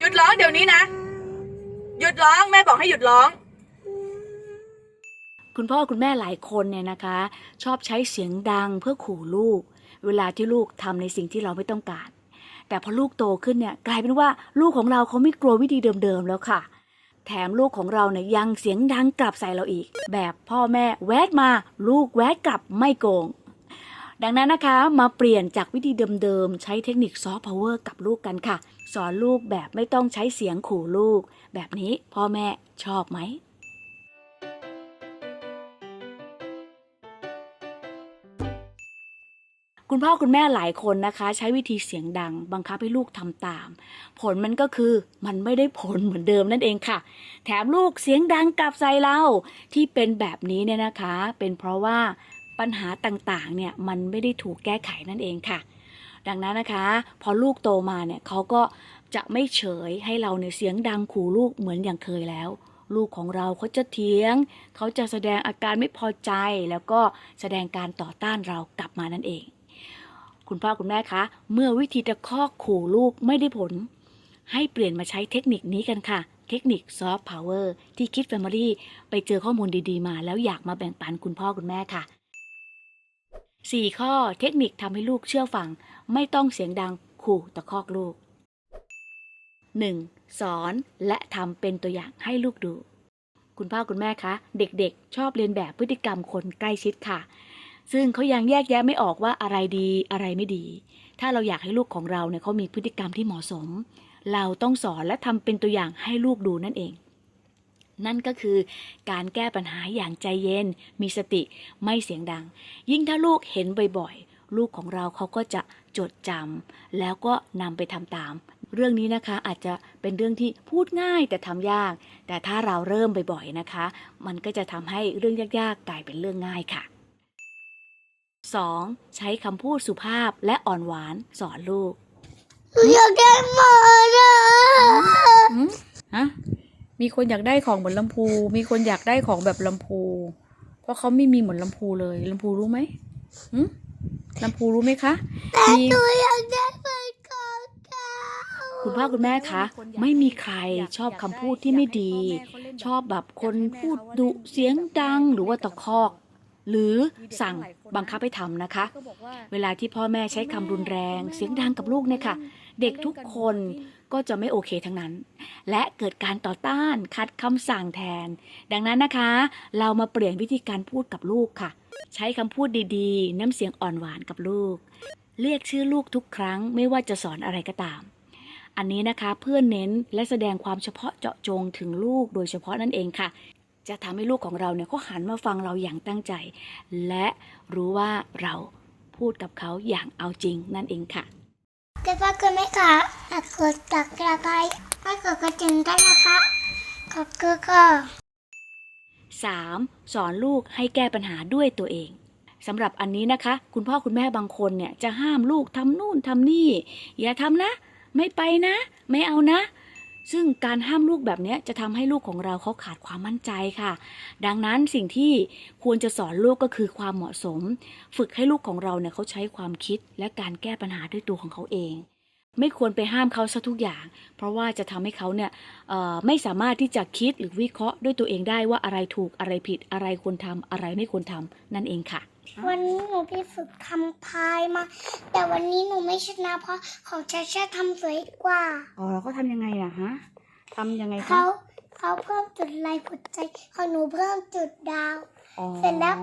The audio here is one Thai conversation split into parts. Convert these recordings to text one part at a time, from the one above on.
หยุดร้องเดี๋ยวนี้นะ หยุดร้องแม่บอกให้หยุดร้อง คุณพ่อคุณแม่หลายคนเนี่ยนะคะ ชอบใช้เสียงดังเพื่อขู่ลูก เวลาที่ลูกทำในสิ่งที่เราไม่ต้องการ แต่พอลูกโตขึ้นเนี่ยกลายเป็นว่าลูกของเราเขาไม่กลัววิธีเดิมๆแล้วค่ะ แถมลูกของเราเนี่ยยังเสียงดังกลับใส่เราอีก แบบพ่อแม่แวดมา ลูกแวดกลับไม่โกงดังนั้นนะคะมาเปลี่ยนจากวิธีเดิมๆ ใช้เทคนิคซอฟต์พาวเวอร์กับลูกกันค่ะ สอนลูกแบบไม่ต้องใช้เสียงขู่ลูก แบบนี้พ่อแม่ชอบไหม คุณพ่อคุณแม่หลายคนนะคะ ใช้วิธีเสียงดัง บังคับให้ลูกทำตาม ผลมันก็คือมันไม่ได้ผลเหมือนเดิมนั่นเองค่ะ แถมลูกเสียงดังกลับใส่เราที่เป็นแบบนี้เนี่ยนะคะ เป็นเพราะว่าปัญหาต่างๆเนี่ยมันไม่ได้ถูกแก้ไขนั่นเองค่ะ ดังนั้นนะคะ พอลูกโตมาเนี่ยเขาก็จะไม่เฉยให้เราเนี่ยเสียงดังขู่ลูกเหมือนอย่างเคยแล้ว ลูกของเราเขาจะเถียง เขาจะแสดงอาการไม่พอใจแล้วก็แสดงการต่อต้านเรากลับมานั่นเอง คุณพ่อคุณแม่คะเมื่อวิธีตะคอกขู่ลูกไม่ได้ผล ให้เปลี่ยนมาใช้เทคนิคนี้กันค่ะ เทคนิคซอฟต์พาวเวอร์ที่คิดแฟมิลี่ไปเจอข้อมูลดีๆ มา แล้วอยากมาแบ่งปันคุณพ่อคุณแม่ค่ะ 4 ข้อเทคนิคทำให้ลูกเชื่อฟัง ไม่ต้องเสียงดังขู่ตะคอกลูก 1. สอนและทำเป็นตัวอย่างให้ลูกดู คุณพ่อคุณแม่คะ เด็กๆ ชอบเรียนแบบพฤติกรรมคนใกล้ชิดค่ะ ซึ่งเขายังแยกแยะไม่ออกว่าอะไรดีอะไรไม่ดี ถ้าเราอยากให้ลูกของเราเนี่ยเขามีพฤติกรรมที่เหมาะสม เราต้องสอนและทำเป็นตัวอย่างให้ลูกดูนั่นเอง นั่นก็คือการแก้ปัญหาอย่างใจเย็น มีสติไม่เสียงดัง ยิ่งถ้าลูกเห็นบ่อยๆ ลูกของเราเขาก็จะจดจำแล้วก็นำไปทำตาม เรื่องนี้นะคะอาจจะเป็นเรื่องที่พูดง่ายแต่ทำยาก แต่ถ้าเราเริ่มบ่อยๆนะคะ มันก็จะทำให้เรื่องยากๆกลายเป็นเรื่องง่ายค่ะ 2. ใช้คำพูดสุภาพและอ่อนหวานสอนลูกอยากได้หมานะ มีคนอยากได้ของเหมือนลำพู มีคนอยากได้ของแบบลำพู เพราะเขาไม่มีเหมือนลำพูเลยลำพูรู้ไหมหึลำพูรู้ไหมคะมีหนูอยากได้เหมือนของเขาคุณพ่อคุณแม่คะไม่มีใครชอบคำพูดที่ไม่ดี ชอบแบบคนพูดดุเสียงดังหรือว่าตะคอก หรือสั่งบังคับให้ทำนะคะ เวลาที่พ่อแม่ใช้คำรุนแรง เสียงดังกับลูกเนี่ยค่ะ เด็กทุกคนก็จะไม่โอเคทั้งนั้น และเกิดการต่อต้านขัดคำสั่งแทน ดังนั้นนะคะ เรามาเปลี่ยนวิธีการพูดกับลูกค่ะ ใช้คำพูดดีๆ น้ำเสียงอ่อนหวานกับลูก เรียกชื่อลูกทุกครั้งไม่ว่าจะสอนอะไรก็ตาม อันนี้นะคะเพื่อเน้นและแสดงความเฉพาะเจาะจงถึงลูกโดยเฉพาะนั่นเองค่ะ จะทำให้ลูกของเราเนี่ยเขาหันมาฟังเราอย่างตั้งใจ และรู้ว่าเราพูดกับเขาอย่างเอาจริงนั่นเองค่ะคุณพ่อคุณแม่คะฝากกดตักกระไกให้กดกระดิ่งด้วยนะคะขอบคุณค่ะ 3. สอนลูกให้แก้ปัญหาด้วยตัวเองสำหรับอันนี้นะคะ คุณพ่อคุณแม่บางคนเนี่ยจะห้ามลูกทำนู่นทำนี่ อย่าทำนะ ไม่ไปนะ ไม่เอานะ ซึ่งการห้ามลูกแบบนี้จะทำให้ลูกของเราเขาขาดความมั่นใจค่ะ ดังนั้นสิ่งที่ควรจะสอนลูกก็คือความเหมาะสม ฝึกให้ลูกของเราเนี่ยเขาใช้ความคิดและการแก้ปัญหาด้วยตัวของเขาเอง ไม่ควรไปห้ามเขาซะทุกอย่าง เพราะว่าจะทำให้เขาเนี่ยไม่สามารถที่จะคิดหรือวิเคราะห์ด้วยตัวเองได้ว่าอะไรถูกอะไรผิดอะไรควรทำอะไรไม่ควรทำนั่นเองค่ะ วันนี้หนูไปฝึกทำพายมา แต่วันนี้หนูไม่ชนะเพราะของชาชาทำสวยกว่า อ๋อแล้วเขาทำยังไงอะฮะทำยังไงคะเขาเขาเพิ่มจุดลายหัวใจของหนูเพิ่มจุดดาว อ๋อเสร็จแล้ว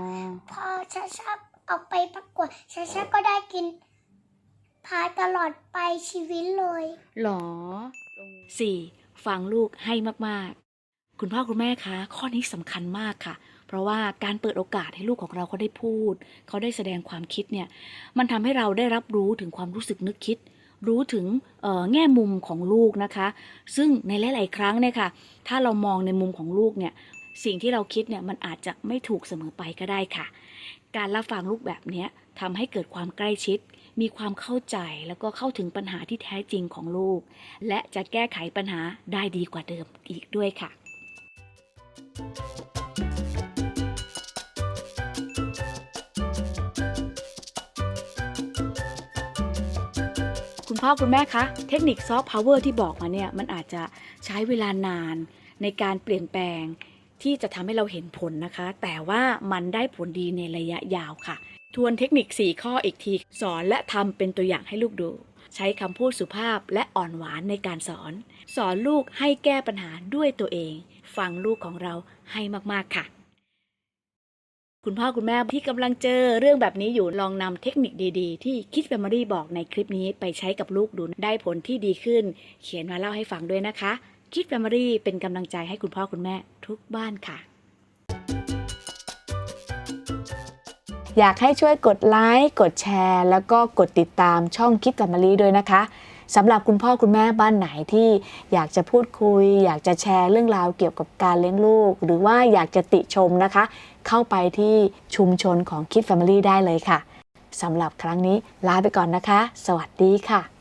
พอชาชาเอาไปประกวดชาชาก็ได้กินพายตลอดไปชีวิตเลย หรอ 4. ฟังลูกให้มากๆ คุณพ่อคุณแม่คะข้อนี้สำคัญมากค่ะ เพราะว่าการเปิดโอกาสให้ลูกของเราเขาได้พูด เขาได้แสดงความคิดเนี่ยมันทำให้เราได้รับรู้ถึงความรู้สึกนึกคิด รู้ถึงแง่มุมของลูกนะคะ ซึ่งในหลาย ๆ ครั้งเนี่ยค่ะถ้าเรามองในมุมของลูกเนี่ยสิ่งที่เราคิดเนี่ยมันอาจจะไม่ถูกเสมอไปก็ได้ค่ะ การรับฟังลูกแบบนี้ทำให้เกิดความใกล้ชิด มีความเข้าใจแล้วก็เข้าถึงปัญหาที่แท้จริงของลูก และจะแก้ไขปัญหาได้ดีกว่าเดิมอีกด้วยค่ะ คุณพ่อคุณแม่คะ เทคนิคซอฟต์พาวเวอร์ที่บอกมาเนี่ย มันอาจจะใช้เวลานานในการเปลี่ยนแปลงที่จะทำให้เราเห็นผลนะคะ แต่ว่ามันได้ผลดีในระยะยาวค่ะ ทวนเทคนิค 4 ข้ออีกที สอนและทำเป็นตัวอย่างให้ลูกดู ใช้คำพูดสุภาพและอ่อนหวานในการสอน สอนลูกให้แก้ปัญหาด้วยตัวเอง ฟังลูกของเราให้มาก ๆ ค่ะ คุณพ่อคุณแม่ที่กำลังเจอเรื่องแบบนี้อยู่ลองนำเทคนิคดีๆ ที่คิดแฟมิลี่บอกในคลิปนี้ไปใช้กับลูกดูได้ผลที่ดีขึ้น เขียนมาเล่าให้ฟังด้วยนะคะ คิดแฟมิลี่เป็นกำลังใจให้คุณพ่อคุณแม่ทุกบ้านค่ะ อยากให้ช่วยกดไลค์กดแชร์ แล้วก็กดติดตามช่องคิดแฟมิลี่ด้วยนะคะสำหรับคุณพ่อคุณแม่บ้านไหนที่อยากจะพูดคุย อยากจะแชร์เรื่องราวเกี่ยวกับการเลี้ยงลูก หรือว่าอยากจะติชมนะคะ เข้าไปที่ชุมชนของคิดแฟมิลี่ได้เลยค่ะสำหรับครั้งนี้ลาไปก่อนนะคะ สวัสดีค่ะ